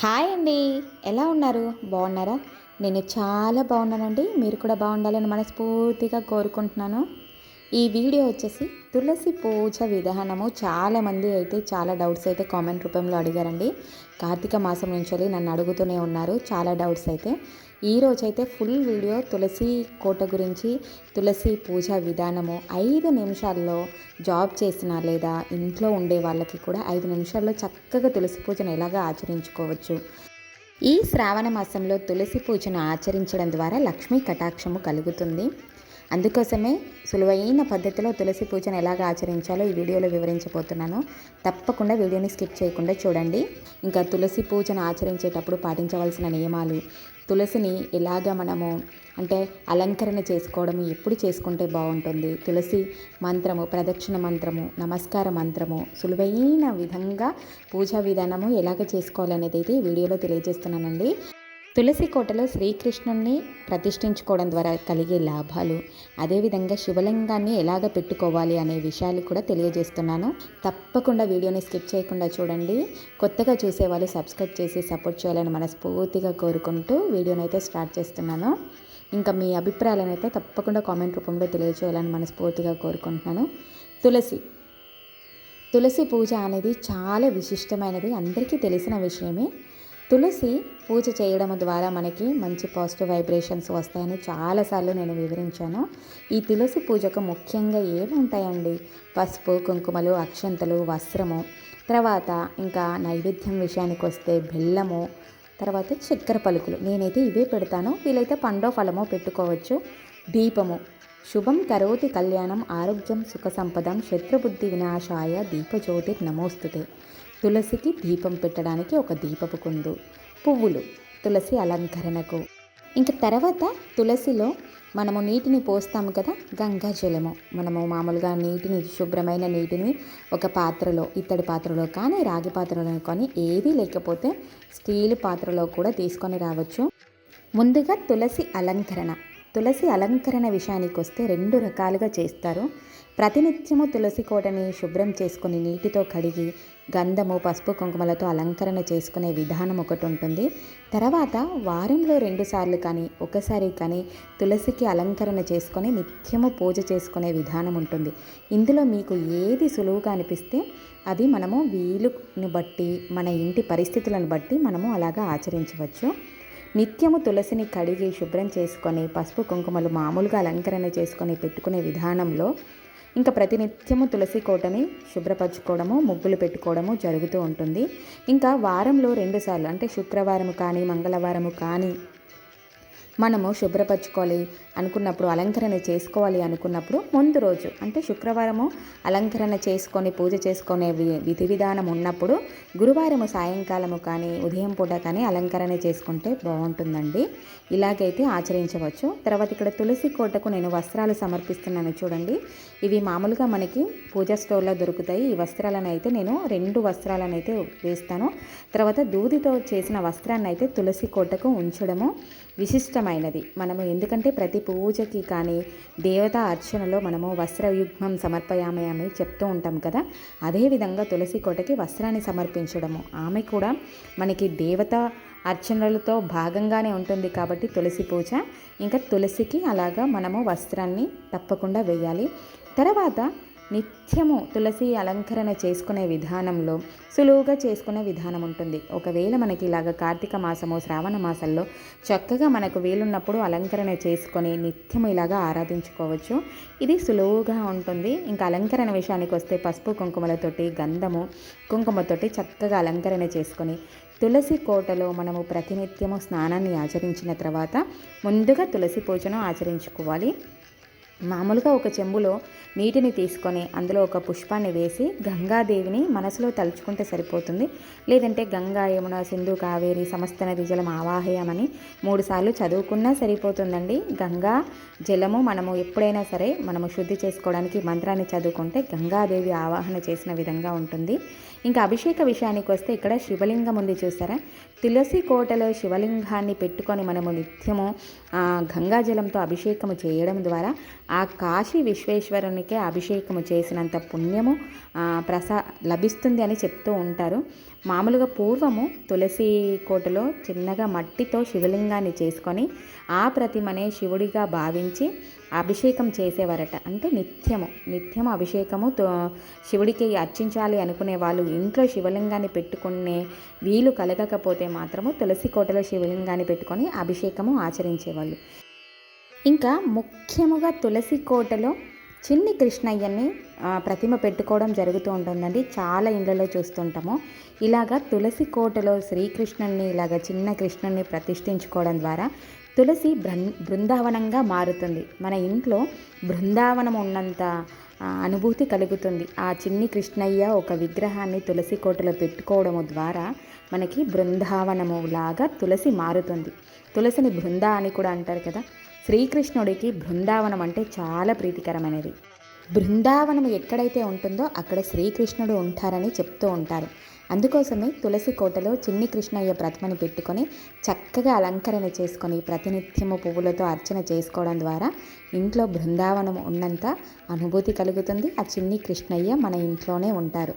Hi అండి. ఎలా ఉన్నారు? బాగున్నారా? నేను చాలా బాగున్నానండి. మీరు కూడా బాగుండాలని మనస్ఫూర్తిగా కోరుకుంటున్నాను. ఈ వీడియో వచ్చేసి తులసి పూజ విధానము. చాలామంది అయితే చాలా డౌట్స్ అయితే కామెంట్ రూపంలో అడిగారండి. కార్తీక మాసం నుంచి నన్ను అడుగుతూనే ఉన్నారు. చాలా డౌట్స్ అయితే. ఈ రోజైతే ఫుల్ వీడియో తులసి కోట గురించి తులసి పూజ విధానము. ఐదు నిమిషాల్లో జాబ్ చేసిన లేదా ఇంట్లో ఉండే వాళ్ళకి కూడా ఐదు నిమిషాల్లో చక్కగా తులసి పూజను ఎలాగా ఆచరించుకోవచ్చు. ఈ శ్రావణ మాసంలో తులసి పూజను ఆచరించడం ద్వారా లక్ష్మీ కటాక్షము కలుగుతుంది. అందుకోసమే సులువైన పద్ధతిలో తులసి పూజను ఎలాగ ఆచరించాలో ఈ వీడియోలో వివరించబోతున్నాను. తప్పకుండా వీడియోని స్కిప్ చేయకుండా చూడండి. ఇంకా తులసి పూజను ఆచరించేటప్పుడు పాటించవలసిన నియమాలు తులసిని ఎలాగ మనము అంటే అలంకరణ చేసుకోవడం ఎప్పుడు చేసుకుంటే బాగుంటుంది? తులసి మంత్రము ప్రదక్షిణ మంత్రము నమస్కార మంత్రము సులువైన విధంగా పూజా విధానము ఎలాగ చేసుకోవాలనేది అయితే ఈ వీడియోలో తెలియజేస్తున్నానండి. తులసి కోటలో శ్రీకృష్ణుని ప్రతిష్ఠించుకోవడం ద్వారా కలిగే లాభాలు అదేవిధంగా శివలింగాన్ని ఎలాగ పెట్టుకోవాలి అనే విషయాలు కూడా తెలియజేస్తున్నాను. తప్పకుండా వీడియోని స్కిప్ చేయకుండా చూడండి. కొత్తగా చూసేవాళ్ళు సబ్స్క్రైబ్ చేసి సపోర్ట్ చేయాలని మనస్ఫూర్తిగా కోరుకుంటూ వీడియోని అయితే స్టార్ట్ చేస్తున్నాను. ఇంకా మీ అభిప్రాయాలను అయితే తప్పకుండా కామెంట్ రూపంలో తెలియజేయాలని మనస్ఫూర్తిగా కోరుకుంటున్నాను. తులసి. తులసి పూజ అనేది చాలా విశిష్టమైనది. అందరికీ తెలిసిన విషయమే. తులసి పూజ చేయడం ద్వారా మనకి మంచి పాజిటివ్ వైబ్రేషన్స్ వస్తాయని చాలాసార్లు నేను వివరించాను. ఈ తులసి పూజకు ముఖ్యంగా ఏమి ఉంటాయండి పసుపు కుంకుమలు అక్షంతలు వస్త్రము. తర్వాత ఇంకా నైవేద్యం విషయానికి వస్తే బెల్లము తర్వాత చక్కెర పలుకులు. నేనైతే ఇవే పెడతాను. వీలైతే పండో ఫలమో పెట్టుకోవచ్చు. దీపము. శుభం కరోతి కళ్యాణం ఆరోగ్యం సుఖ సంపదం శత్రుబుద్ధి వినాశాయ దీపజ్యోతి నమోస్తుతే తులసికి దీపం పెట్టడానికి ఒక దీపపు కుందు పువ్వులు తులసి అలంకరణకు. ఇంక తర్వాత తులసిలో మనము నీటిని పోస్తాము కదా గంగా జలము. మనము మామూలుగా నీటిని శుభ్రమైన నీటిని ఒక పాత్రలో ఇత్తడి పాత్రలో కానీ రాగి పాత్రలో కానీ ఏది లేకపోతే స్టీల్ పాత్రలో కూడా తీసుకొని రావచ్చు. ముందుగా తులసి అలంకరణ. తులసి అలంకరణ విషయానికి వస్తే రెండు రకాలుగా చేస్తారు. ప్రతినిత్యము తులసి కోటని శుభ్రం చేసుకుని నీటితో కడిగి గంధము పసుపు కుంకుమలతో అలంకరణ చేసుకునే విధానం ఒకటి ఉంటుంది. తర్వాత వారంలో రెండుసార్లు కానీ ఒకసారి కానీ తులసికి అలంకరణ చేసుకొని నిత్యము పూజ చేసుకునే విధానం ఉంటుంది. ఇందులో మీకు ఏది సులువుగా అనిపిస్తే అది మనము వీలుని బట్టి మన ఇంటి పరిస్థితులను బట్టి మనము అలాగా ఆచరించవచ్చు. నిత్యము తులసిని కడిగి శుభ్రం చేసుకొని పసుపు కుంకుమలు మామూలుగా అలంకరణ చేసుకొని పెట్టుకునే విధానంలో ఇంకా ప్రతినిత్యము తులసి కోటని శుభ్రపరచుకోవడము ముగ్గులు పెట్టుకోవడము జరుగుతూ ఉంటుంది. ఇంకా వారంలో రెండుసార్లు అంటే శుక్రవారం కానీ మంగళవారము కానీ మనము శుభ్రపరచుకోవాలి అనుకున్నప్పుడు అలంకరణ చేసుకోవాలి అనుకున్నప్పుడు ముందు రోజు అంటే శుక్రవారము అలంకరణ చేసుకొని పూజ చేసుకునే విధి విధానం ఉన్నప్పుడు గురువారము సాయంకాలము కానీ ఉదయం పూట కానీ అలంకరణ చేసుకుంటే బాగుంటుందండి. ఇలాగైతే ఆచరించవచ్చు. తర్వాత ఇక్కడ తులసి కోటకు నేను వస్త్రాలు సమర్పిస్తున్నాను చూడండి. ఇవి మామూలుగా మనకి పూజా స్టోర్లో దొరుకుతాయి. ఈ వస్త్రాలను అయితే నేను రెండు వస్త్రాలను అయితే వేస్తాను. తర్వాత దూదితో చేసిన వస్త్రాన్ని అయితే తులసి కోటకు ఉంచడము. విశిష్టం విశిష్టమైనది మనము ఎందుకంటే ప్రతి పూజకి కానీ దేవతా అర్చనలో మనము వస్త్రయుగ్మం సమర్పయామి అని చెప్తూ ఉంటాం కదా. అదేవిధంగా తులసి కోటకి వస్త్రాన్ని సమర్పించడము. ఆమె కూడా మనకి దేవత అర్చనలతో భాగంగానే ఉంటుంది కాబట్టి తులసి పూజ. ఇంకా తులసికి అలాగా మనము వస్త్రాన్ని తప్పకుండా వేయాలి. తర్వాత నిత్యము తులసి అలంకరణ చేసుకునే విధానంలో సులువుగా చేసుకునే విధానం ఉంటుంది. ఒకవేళ మనకి ఇలాగ కార్తీక మాసము శ్రావణ మాసంలో చక్కగా మనకు వీలున్నప్పుడు అలంకరణ చేసుకొని నిత్యము ఇలాగా ఆరాధించుకోవచ్చు. ఇది సులువుగా ఉంటుంది. ఇంకా అలంకరణ విషయానికి వస్తే పసుపు కుంకుమలతోటి గంధము కుంకుమతోటి చక్కగా అలంకరణ చేసుకొని తులసి కోటలో మనము ప్రతినిత్యము స్నానాన్ని ఆచరించిన తర్వాత ముందుగా తులసి పూజను ఆచరించుకోవాలి. మామూలుగా ఒక చెంబులో నీటిని తీసుకొని అందులో ఒక పుష్పాన్ని వేసి గంగాదేవిని మనసులో తలుచుకుంటే సరిపోతుంది. లేదంటే గంగా యమున సింధు కావేరి సమస్త నది జలం ఆవాహయమని మూడుసార్లు చదువుకున్నా సరిపోతుందండి. గంగా జలము మనము ఎప్పుడైనా సరే మనము శుద్ధి చేసుకోవడానికి మంత్రాన్ని చదువుకుంటే గంగాదేవి ఆవాహన చేసిన విధంగా ఉంటుంది. ఇంకా అభిషేక విషయానికి వస్తే ఇక్కడ శివలింగం ఉంది చూసారా? తులసి కోటలో శివలింగాన్ని పెట్టుకొని మనము నిత్యము గంగాజలంతో అభిషేకము చేయడం ద్వారా ఆ కాశీ విశ్వేశ్వరునికి అభిషేకము చేసినంత పుణ్యము ప్రసా లభిస్తుంది అని చెప్తూ ఉంటారు. మామూలుగా పూర్వము తులసి కోటలో చిన్నగా మట్టితో శివలింగాన్ని చేసుకొని ఆ ప్రతిమనే శివుడిగా భావించి అభిషేకం చేసేవారట. అంటే నిత్యము నిత్యము అభిషేకము తో- శివుడికి అర్చించాలి అనుకునే వాళ్ళు ఇంట్లో శివలింగాన్ని పెట్టుకునే వీలు కలగకపోతే మాత్రము తులసి కోటలో శివలింగాన్ని పెట్టుకొని అభిషేకము ఆచరించేవాళ్ళు. ఇంకా ముఖ్యముగా తులసి కోటలో చిన్ని కృష్ణయ్యని ప్రతిమ పెట్టుకోవడం జరుగుతూ ఉంటుందండి. చాలా ఇళ్ళలో చూస్తుంటాము. ఇలాగా తులసి కోటలో శ్రీకృష్ణుని ఇలాగ చిన్న కృష్ణుని ప్రతిష్ఠించుకోవడం ద్వారా తులసి బృం బృందావనంగా మారుతుంది. మన ఇంట్లో బృందావనం ఉన్నంత అనుభూతి కలుగుతుంది. ఆ చిన్ని కృష్ణయ్య ఒక విగ్రహాన్ని తులసి కోటలో పెట్టుకోవడము ద్వారా మనకి బృందావనము లాగా తులసి మారుతుంది. తులసిని బృంద అని కూడా అంటారు కదా. శ్రీకృష్ణుడికి బృందావనం అంటే చాలా ప్రీతికరమైనది. బృందావనం ఎక్కడైతే ఉంటుందో అక్కడ శ్రీకృష్ణుడు ఉంటారని చెప్తూ ఉంటారు. అందుకోసమే తులసి కోటలో చిన్ని కృష్ణయ్య ప్రతిమని పెట్టుకొని చక్కగా అలంకరణ చేసుకొని ప్రతినిత్యము పువ్వులతో అర్చన చేసుకోవడం ద్వారా ఇంట్లో బృందావనం ఉన్నంత అనుభూతి కలుగుతుంది. ఆ చిన్ని కృష్ణయ్య మన ఇంట్లోనే ఉంటారు.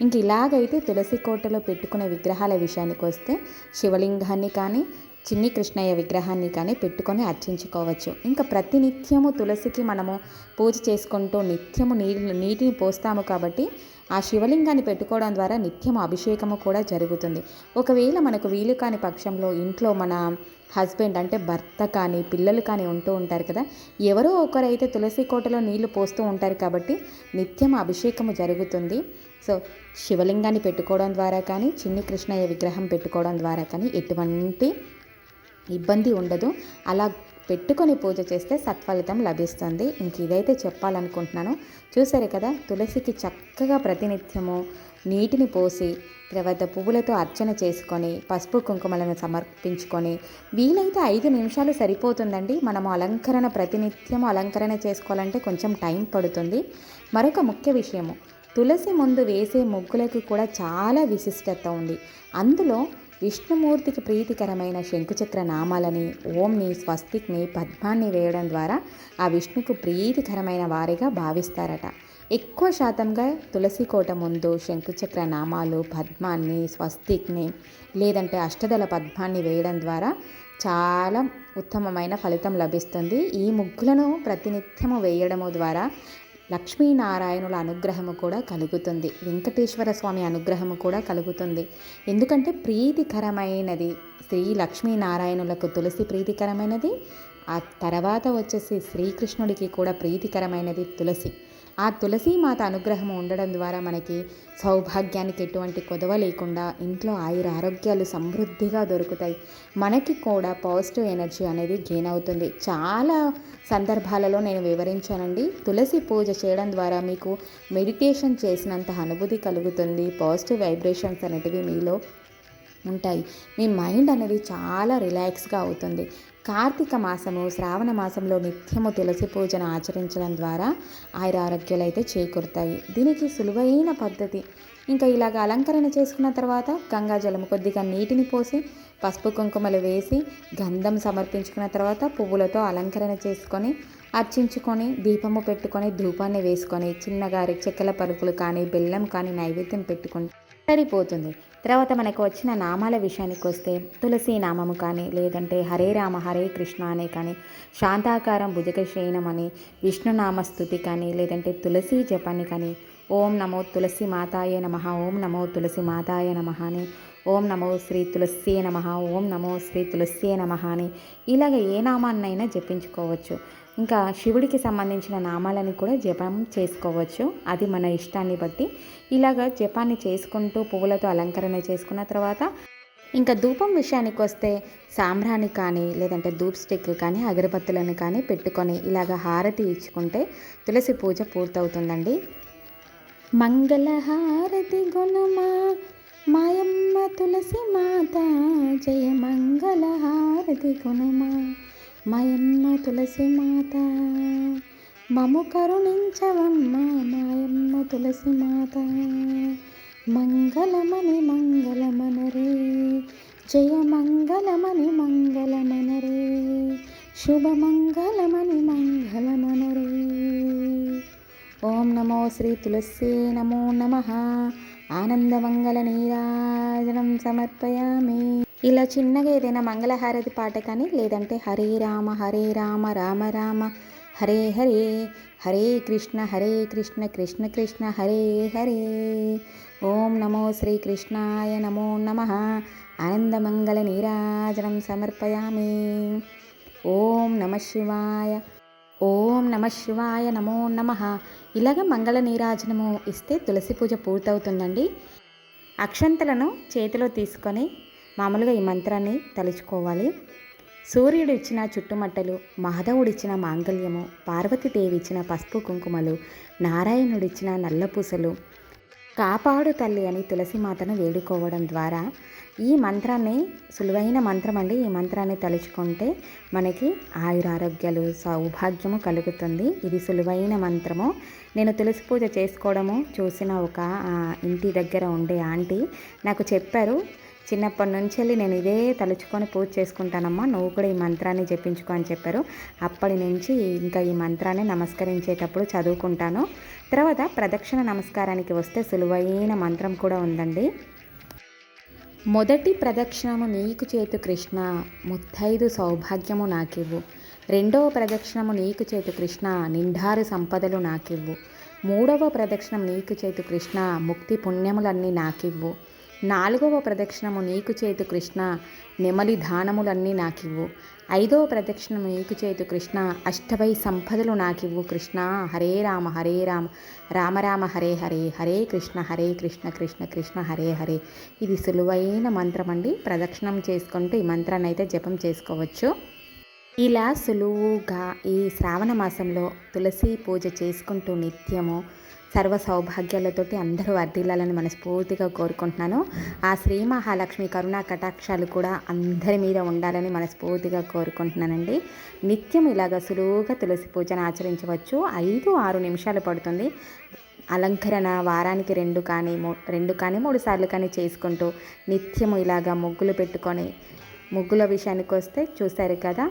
ఇంక ఇలాగైతే తులసి కోటలో పెట్టుకునే విగ్రహాల విషయానికి వస్తే శివలింగాన్ని కానీ చిన్ని కృష్ణయ్య విగ్రహాన్ని కానీ పెట్టుకొని అర్చించుకోవచ్చు. ఇంకా ప్రతినిత్యము తులసికి మనము పూజ చేసుకుంటూ నిత్యము నీళ్ళు నీటిని పోస్తాము కాబట్టి ఆ శివలింగాన్ని పెట్టుకోవడం ద్వారా నిత్యం అభిషేకము కూడా జరుగుతుంది. ఒకవేళ మనకు వీలు కాని పక్షంలో ఇంట్లో మన హస్బెండ్ అంటే భర్త కానీ పిల్లలు కానీ ఉంటూ ఉంటారు కదా ఎవరో ఒకరైతే తులసి కోటలో నీళ్ళు పోస్తూ ఉంటారు కాబట్టి నిత్యం అభిషేకము జరుగుతుంది. సో శివలింగాన్ని పెట్టుకోవడం ద్వారా కానీ చిన్ని కృష్ణయ్య విగ్రహం పెట్టుకోవడం ద్వారా కానీ ఎటువంటి ఇబ్బంది ఉండదు. అలా పెట్టుకొని పూజ చేస్తే సత్ఫలితం లభిస్తుంది. ఇంక ఇదైతే చెప్పాలనుకుంటున్నాను. చూసారు కదా తులసికి చక్కగా ప్రతినిత్యము నీటిని పోసి తర్వాత పువ్వులతో అర్చన చేసుకొని పసుపు కుంకుమలను సమర్పించుకొని వీలైతే ఐదు నిమిషాలు సరిపోతుందండి. మనము అలంకరణ ప్రతినిత్యము అలంకరణ చేసుకోవాలంటే కొంచెం టైం పడుతుంది. మరొక ముఖ్య విషయము తులసి ముందు వేసే ముగ్గులకు కూడా చాలా విశిష్టత ఉంది. అందులో విష్ణుమూర్తికి ప్రీతికరమైన శంకుచక్ర నామాలని ఓంని స్వస్తిక్ని పద్మాన్ని వేయడం ద్వారా ఆ విష్ణుకు ప్రీతికరమైన వారిగా భావిస్తారట. ఎక్కువ శాతంగా తులసి కోట ముందు శంకుచక్ర నామాలు పద్మాన్ని స్వస్తిక్ని లేదంటే అష్టదల పద్మాన్ని వేయడం ద్వారా చాలా ఉత్తమమైన ఫలితం లభిస్తుంది. ఈ ముగ్గులను ప్రతినిత్యము వేయడము ద్వారా లక్ష్మీనారాయణుల అనుగ్రహము కూడా కలుగుతుంది. వెంకటేశ్వర స్వామి అనుగ్రహము కూడా కలుగుతుంది. ఎందుకంటే ప్రీతికరమైనది శ్రీ లక్ష్మీనారాయణులకు తులసి ప్రీతికరమైనది ఆ తర్వాత వచ్చేసి శ్రీకృష్ణుడికి కూడా ప్రీతికరమైనది తులసి. ఆ తులసీమాత అనుగ్రహం ఉండడం ద్వారా మనకి సౌభాగ్యానికి ఎటువంటి కొదవ లేకుండా ఇంట్లో ఆయుర ఆరోగ్యాలు సమృద్ధిగా దొరుకుతాయి. మనకి కూడా పాజిటివ్ ఎనర్జీ అనేది గెయిన్ అవుతుంది. చాలా సందర్భాలలో నేను వివరించానండి. తులసి పూజ చేయడం ద్వారా మీకు మెడిటేషన్ చేసినంత అనుభూతి కలుగుతుంది. పాజిటివ్ వైబ్రేషన్స్ అనేటివి మీలో ఉంటాయి. మీ మైండ్ అనేది చాలా రిలాక్స్గా అవుతుంది. కార్తీక మాసము శ్రావణ మాసంలో నిత్యము తులసి పూజను ఆచరించడం ద్వారా ఆయుర ఆరోగ్యాలు అయితే చేకూరుతాయి. దీనికి సులువైన పద్ధతి. ఇంకా ఇలాగ అలంకరణ చేసుకున్న తర్వాత గంగా జలము కొద్దిగా నీటిని పోసి పసుపు కుంకుమలు వేసి గంధం సమర్పించుకున్న తర్వాత పువ్వులతో అలంకరణ చేసుకొని అర్చించుకొని దీపము పెట్టుకొని ధూపాన్ని వేసుకొని చిన్నగా చెక్కల పరుపులు కానీ బెల్లం కానీ నైవేద్యం పెట్టుకొని సరిపోతుంది. తర్వాత మనకు వచ్చిన నామాల విషయానికి వస్తే తులసి నామము కానీ లేదంటే హరే రామ హరే కృష్ణ అనే కానీ శాంతాకారం భుజగశయనం అని విష్ణునామ స్థుతి కానీ లేదంటే తులసి జపాన్ని కానీ ఓం నమో తులసి మాతాయే నమ ఓం నమో తులసి మాతాయ నమ అని ఓం నమో శ్రీ తులస్యే నమ ఓం నమో శ్రీ తులస్యే నమ అని ఇలాగ ఏ నామాన్నైనా జపించుకోవచ్చు. ఇంకా శివుడికి సంబంధించిన నామాలని కూడా జపం చేసుకోవచ్చు. అది మన ఇష్టాన్ని బట్టి. ఇలాగ జపాన్ని చేసుకుంటూ పువ్వులతో అలంకరణ చేసుకున్న తర్వాత ఇంకా ధూపం విషయానికి వస్తే సాంబ్రాణి కానీ లేదంటే ధూప్ స్టిక్ కానీ అగరబత్తులను కానీ పెట్టుకొని ఇలాగ హారతి ఇచ్చుకుంటే తులసి పూజ పూర్తవుతుందండి. మంగళహారతి గుణమా మాయమ్మ తులసి మాత జయ మంగళహారతి గుణమా. మాయమ్మ తులసి మాత మము కరుణించవమ్మ మాయమ్మ తులసి మాత. మంగళమని మంగళమనరే జయ మంగళమని మంగళమనరే శుభమంగళమని మంగళమనరే. ఓం నమో శ్రీ తులసే నమో నమ. ఆనందమంగళ నీరాజనం సమర్పయామి. ఇలా చిన్నగా ఏదైనా మంగళహారతి పాట కానీ లేదంటే హరే రామ హరే రామ రామ రామ హరే హరే హరే కృష్ణ హరే కృష్ణ కృష్ణ కృష్ణ హరే హరే. ఓం నమో శ్రీకృష్ణాయ నమో నమ. ఆనందమంగళ నీరాజనం సమర్పయామి. ఓం నమ శివాయ ఓం నమ శివాయ నమో నమ. ఇలాగ మంగళ నీరాజనము ఇస్తే తులసి పూజ పూర్తవుతుందండి. అక్షంతలను చేతిలో తీసుకొని మామూలుగా ఈ మంత్రాన్ని తలుచుకోవాలి. సూర్యుడు ఇచ్చిన చుట్టుమట్టలు మాధవుడిచ్చిన మాంగళ్యము పార్వతీదేవి ఇచ్చిన పసుపు కుంకుమలు నారాయణుడిచ్చిన నల్లపూసలు కాపాడు తల్లి అని తులసిమాతను వేడుకోవడం ద్వారా ఈ మంత్రాన్ని సులువైన మంత్రం అండి ఈ మంత్రాన్ని తలుచుకుంటే మనకి ఆయురారోగ్యాలు సౌభాగ్యము కలుగుతుంది. ఇది సులువైన మంత్రము. నేను తులసి పూజ చేసుకోవడము చూసిన ఒక ఇంటి దగ్గర ఉండే ఆంటీ నాకు చెప్పారు చిన్నప్పటి నుంచి వెళ్ళి నేను ఇదే తలుచుకొని పూజ చేసుకుంటానమ్మా. నువ్వు కూడా ఈ మంత్రాన్ని జపించుకో అని చెప్పారు. అప్పటి నుంచి ఇంకా ఈ మంత్రాన్ని నమస్కరించేటప్పుడు చదువుకుంటాను. తర్వాత ప్రదక్షిణ నమస్కారానికి వస్తే సులువైన మంత్రం కూడా ఉందండి. మొదటి ప్రదక్షిణము నీకు చేతు కృష్ణ ముత్తైదు సౌభాగ్యము నాకివ్వు. రెండవ ప్రదక్షిణము నీకు చేతు కృష్ణ నిండారు సంపదలు నాకివ్వు. మూడవ ప్రదక్షిణం నీకు చేతు కృష్ణ ముక్తి పుణ్యములన్నీ నాకివ్వు. నాలుగవ ప్రదక్షిణము నీకు చేతు కృష్ణ నెమలి దానములన్నీ నాకివ్వు. ఐదవ ప్రదక్షిణము నీకు చేతు కృష్ణ అష్టవై సంపదలు నాకివ్వు కృష్ణ. హరే రామ హరే రామ రామ రామ హరే హరే హరే కృష్ణ హరే కృష్ణ కృష్ణ కృష్ణ హరే హరే. ఇది సులువైన మంత్రం అండి. ప్రదక్షిణం చేసుకుంటూ ఈ మంత్రాన్ని అయితే జపం చేసుకోవచ్చు. ఇలా సులువుగా ఈ శ్రావణ మాసంలో తులసి పూజ చేసుకుంటూ నిత్యము సర్వ సౌభాగ్యాలతోటి అందరూ వర్ధిల్లాలని మనస్ఫూర్తిగా కోరుకుంటున్నాను. ఆ శ్రీ మహాలక్ష్మి కరుణా కటాక్షాలు కూడా అందరి మీద ఉండాలని మనస్ఫూర్తిగా కోరుకుంటున్నానండి. నిత్యం ఇలాగ సులువుగా తులసి పూజను ఆచరించవచ్చు. ఐదు ఆరు నిమిషాలు పడుతుంది. అలంకరణ వారానికి రెండు కానీ రెండు కానీ మూడు సార్లు కానీ చేసుకుంటూ నిత్యము ఇలాగ ముగ్గులు పెట్టుకొని ముగ్గుల విషయానికి వస్తే చూశారు కదా?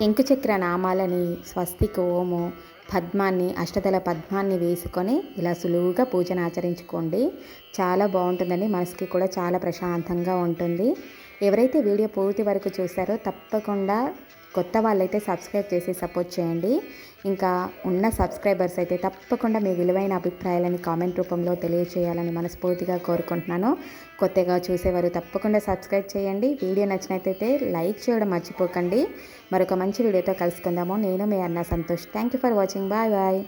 ఎంకుచక్ర నామాలని స్వస్తికి ఓము పద్మాన్ని అష్టదల పద్మాన్ని వేసుకొని ఇలా సులువుగా పూజను ఆచరించుకోండి. చాలా బాగుంటుందండి. మనసుకి కూడా చాలా ప్రశాంతంగా ఉంటుంది. ఎవరైతే వీడియో పూర్తి వరకు చూసారో తప్పకుండా కొత్త వాళ్ళైతే సబ్స్క్రైబ్ చేసి సపోర్ట్ చేయండి. ఇంకా ఉన్న సబ్స్క్రైబర్స్ అయితే తప్పకుండా మీ విలువైన అభిప్రాయాలని కామెంట్ రూపంలో తెలియచేయాలని మనస్ఫూర్తిగా కోరుకుంటున్నాను. కొత్తగా చూసేవారు తప్పకుండా సబ్స్క్రైబ్ చేయండి. వీడియో నచ్చినట్లయితే లైక్ చేయడం మర్చిపోకండి. మరొక మంచి వీడియోతో కలుసుకుందాము. నేను మీ అన్న Santosh. Thank you for watching bye bye